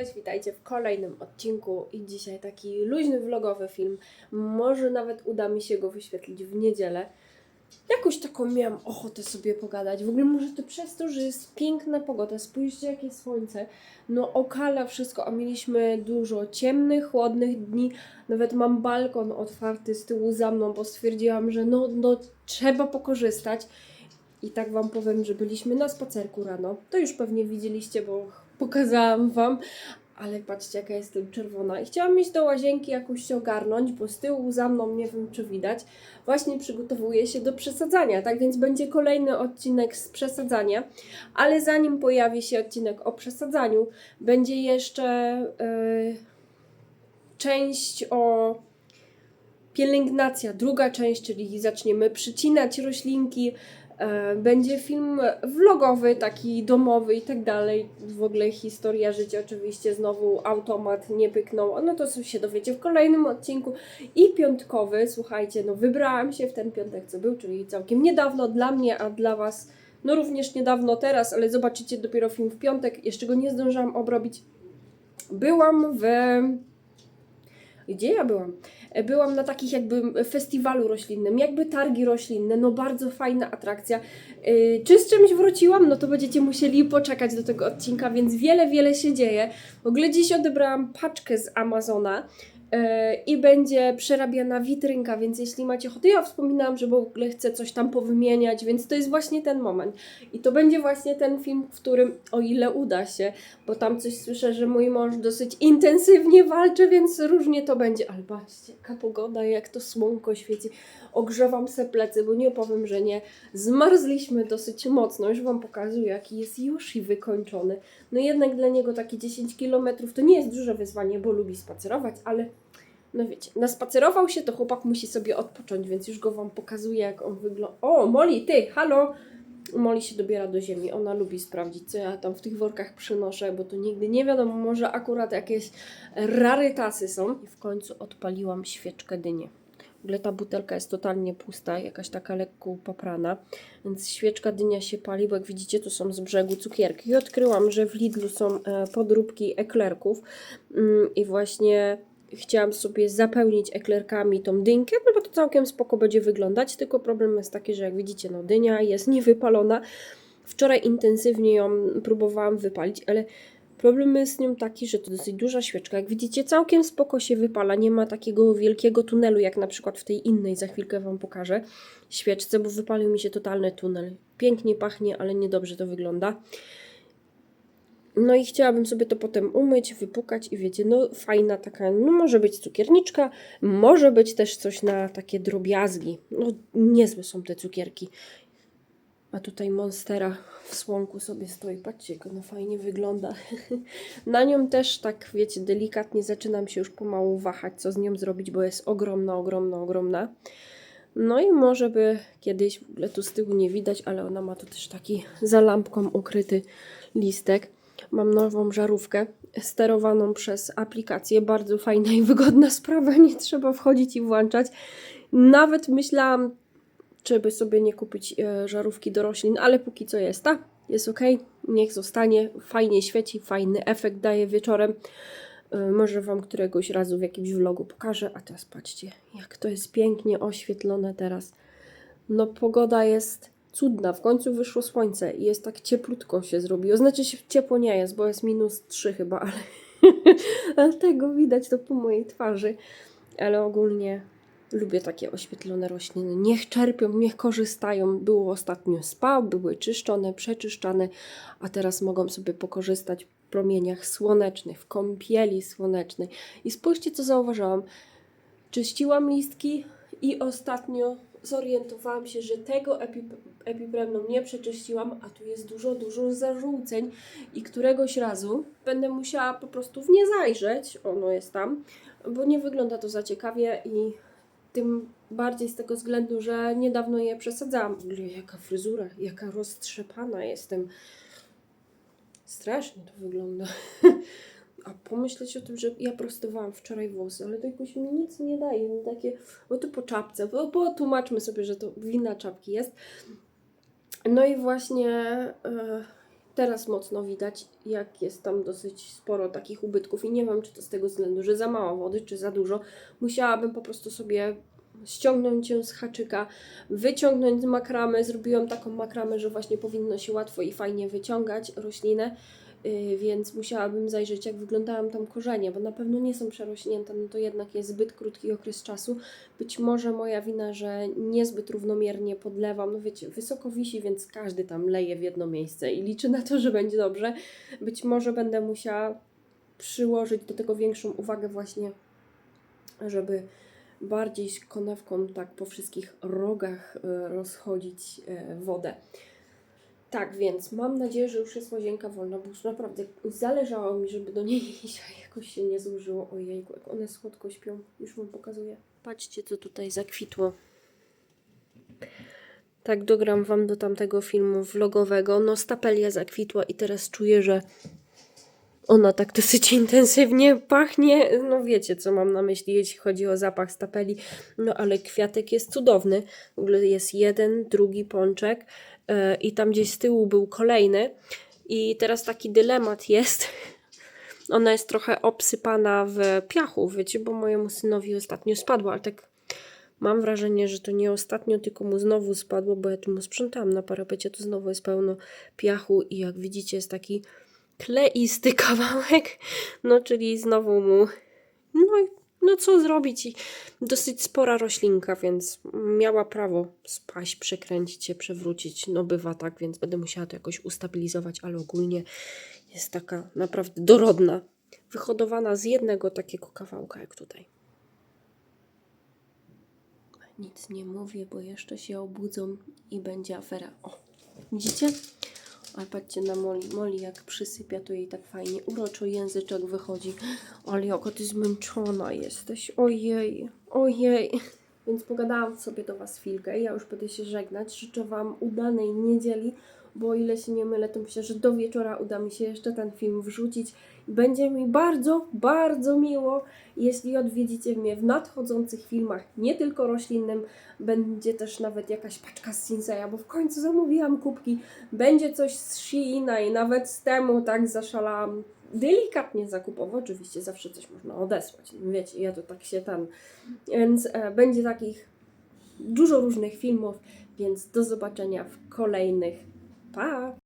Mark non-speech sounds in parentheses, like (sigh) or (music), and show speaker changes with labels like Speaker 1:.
Speaker 1: Cześć, witajcie w kolejnym odcinku i dzisiaj taki luźny vlogowy film. Może nawet uda mi się go wyświetlić w niedzielę. Jakoś taką miałam ochotę sobie pogadać. W ogóle może to przez to, że jest piękna pogoda. Spójrzcie jakie słońce. No okala wszystko, a mieliśmy dużo ciemnych, chłodnych dni. Nawet mam balkon otwarty z tyłu za mną, bo stwierdziłam, że no, no trzeba pokorzystać. I tak Wam powiem, że byliśmy na spacerku rano. To już pewnie widzieliście, bo pokazałam Wam. Ale patrzcie, jaka jestem czerwona. I chciałam iść do łazienki jakoś się ogarnąć, bo z tyłu za mną, nie wiem czy widać, właśnie przygotowuję się do przesadzania. Tak więc będzie kolejny odcinek z przesadzania. Ale zanim pojawi się odcinek o przesadzaniu, będzie jeszcze yy, część o pielęgnacja, druga część, czyli zaczniemy przycinać roślinki. E, Będzie film vlogowy, taki domowy i tak dalej. W ogóle historia życia, oczywiście znowu automat nie pyknął. No to się dowiecie w kolejnym odcinku. I piątkowy, słuchajcie, no wybrałam się w ten piątek, co był, czyli całkiem niedawno dla mnie, a dla Was, no również niedawno teraz, ale zobaczycie dopiero film w piątek. Jeszcze go nie zdążyłam obrobić. Byłam w. Gdzie ja byłam? E, Byłam na takich jakby festiwalu roślinnym, jakby targi roślinne, no bardzo fajna atrakcja. Yy, Czy z czymś wróciłam? No to będziecie musieli poczekać do tego odcinka, więc wiele, wiele się dzieje. W ogóle dziś odebrałam paczkę z Amazona i będzie przerabiana witrynka, więc jeśli macie ochotę, ja wspominałam, że w ogóle chcę coś tam powymieniać, więc to jest właśnie ten moment. I to będzie właśnie ten film, w którym, o ile uda się, bo tam coś słyszę, że mój mąż dosyć intensywnie walczy, więc różnie to będzie. Ale patrzcie, jaka pogoda, jak to słonko świeci. Ogrzewam se plecy, bo nie opowiem, że nie. Zmarzliśmy dosyć mocno, już Wam pokazuję, jaki jest już i wykończony. No jednak dla niego takie 10 km to nie jest duże wyzwanie, bo lubi spacerować, ale no wiecie, naspacerował się, to chłopak musi sobie odpocząć, więc już go Wam pokazuję, jak on wygląda. O, Moli, ty, halo! Moli się dobiera do ziemi. Ona lubi sprawdzić, co ja tam w tych workach przynoszę, bo to nigdy nie wiadomo, może akurat jakieś rarytasy są. I w końcu odpaliłam świeczkę dyni. W ogóle ta butelka jest totalnie pusta, jakaś taka lekko poprana, więc świeczka dynia się pali, bo jak widzicie, to są z brzegu cukierki. I odkryłam, że w Lidlu są e, podróbki eklerków mm, i właśnie chciałam sobie zapełnić eklerkami tą dynkę, no bo to całkiem spoko będzie wyglądać, tylko problem jest taki, że jak widzicie, no dynia jest niewypalona. Wczoraj intensywnie ją próbowałam wypalić, ale problem jest z nią taki, że to dosyć duża świeczka. Jak widzicie, całkiem spoko się wypala, nie ma takiego wielkiego tunelu, jak na przykład w tej innej, za chwilkę Wam pokażę, świeczce, bo wypalił mi się totalny tunel. Pięknie pachnie, ale niedobrze to wygląda. No i chciałabym sobie to potem umyć, wypukać i wiecie, no fajna taka, no może być cukierniczka, może być też coś na takie drobiazgi. No niezłe są te cukierki. A tutaj Monstera w słonku sobie stoi. Patrzcie, jak ona fajnie wygląda. (laughs) na nią też tak, wiecie, delikatnie zaczynam się już pomału wahać, co z nią zrobić, bo jest ogromna, ogromna, ogromna. No i może by kiedyś, w ogóle tu z tyłu nie widać, ale ona ma tu też taki za lampką ukryty listek. Mam nową żarówkę sterowaną przez aplikację. Bardzo fajna i wygodna sprawa. (laughs) Nie trzeba wchodzić i włączać. Nawet myślałam, czy by sobie nie kupić e, żarówki do roślin, ale póki co jest ta. Jest ok, niech zostanie. Fajnie świeci, fajny efekt daje wieczorem. E, Może Wam któregoś razu w jakimś vlogu pokażę. A teraz patrzcie, jak to jest pięknie oświetlone teraz. No pogoda jest cudna. W końcu wyszło słońce i jest tak cieplutko się zrobiło. Znaczy się ciepło nie jest, bo jest minus 3 chyba, (laughs) ale, tego widać to po mojej twarzy. Ale ogólnie lubię takie oświetlone rośliny. Niech czerpią, niech korzystają. Było ostatnio spa, były czyszczone, przeczyszczane, a teraz mogą sobie pokorzystać w promieniach słonecznych, w kąpieli słonecznej. I spójrzcie, co zauważyłam. Czyściłam listki i ostatnio zorientowałam się, że tego epip- nie przeczyściłam, a tu jest dużo, dużo zażółceń i któregoś razu będę musiała po prostu w nie zajrzeć, ono jest tam, bo nie wygląda to za ciekawie i tym bardziej z tego względu, że niedawno je przesadzałam. W ogóle jaka fryzura, jaka roztrzepana jestem. Strasznie to wygląda. (laughs) A pomyśleć o tym, że ja prostowałam wczoraj włosy, ale to jakoś mi nic nie daje. No takie, bo to po czapce, bo, bo tłumaczmy sobie, że to wina czapki jest. No i właśnie e, teraz mocno widać, jak jest tam dosyć sporo takich ubytków i nie wiem, czy to z tego względu, że za mało wody, czy za dużo. Musiałabym po prostu sobie ściągnąć ją z haczyka, wyciągnąć z makramy. Zrobiłam taką makramę, że właśnie powinno się łatwo i fajnie wyciągać roślinę, więc musiałabym zajrzeć, jak wyglądają tam korzenie, bo na pewno nie są przerośnięte, no to jednak jest zbyt krótki okres czasu. Być może moja wina, że niezbyt równomiernie podlewam. No wiecie, wysoko wisi, więc każdy tam leje w jedno miejsce i liczy na to, że będzie dobrze. Być może będę musiała przyłożyć do tego większą uwagę właśnie, żeby bardziej konewką tak po wszystkich rogach e, rozchodzić e, wodę. Tak, więc mam nadzieję, że już jest łazienka wolna, bo już naprawdę zależało mi, żeby do niej (laughs) iść, a jakoś się nie zużyło. Ojejku, jak one słodko śpią. Już Wam pokazuję. Patrzcie, co tutaj zakwitło. Tak dogram Wam do tamtego filmu vlogowego. No, stapelia zakwitła i teraz czuję, że ona tak dosyć intensywnie pachnie. No wiecie, co mam na myśli, jeśli chodzi o zapach stapeli. No ale kwiatek jest cudowny. W ogóle jest jeden, drugi pączek i tam gdzieś z tyłu był kolejny. I teraz taki dylemat jest. (laughs) Ona jest trochę obsypana w piachu, wiecie, bo mojemu synowi ostatnio spadła, ale tak mam wrażenie, że to nie ostatnio, tylko mu znowu spadło, bo ja tu mu sprzątałam na parapecie, to znowu jest pełno piachu i jak widzicie jest taki kleisty (laughs) kawałek, no czyli znowu mu, no, no co zrobić i dosyć spora roślinka, więc miała prawo spaść, przekręcić się, przewrócić, no bywa tak, więc będę musiała to jakoś ustabilizować, ale ogólnie jest taka naprawdę dorodna, wyhodowana z jednego takiego kawałka jak tutaj. Nic nie mówię, bo jeszcze się obudzą i będzie afera. O, widzicie? Ale patrzcie na Moli. Moli jak przysypia, to jej tak fajnie uroczo języczek wychodzi. Ale jaka ty zmęczona jesteś. Ojej, ojej. Więc pogadałam sobie do Was chwilkę. Ja już będę się żegnać. Życzę Wam udanej niedzieli, bo o ile się nie mylę, to myślę, że do wieczora uda mi się jeszcze ten film wrzucić. Będzie mi bardzo, bardzo miło, jeśli odwiedzicie mnie w nadchodzących filmach, nie tylko roślinnym, będzie też nawet jakaś paczka z Sinseya, bo w końcu zamówiłam kubki, będzie coś z Sheina i nawet z temu tak zaszalałam delikatnie zakupowo, oczywiście zawsze coś można odesłać, wiecie, ja to tak się tam, więc e, będzie takich dużo różnych filmów, więc do zobaczenia w kolejnych. Pa!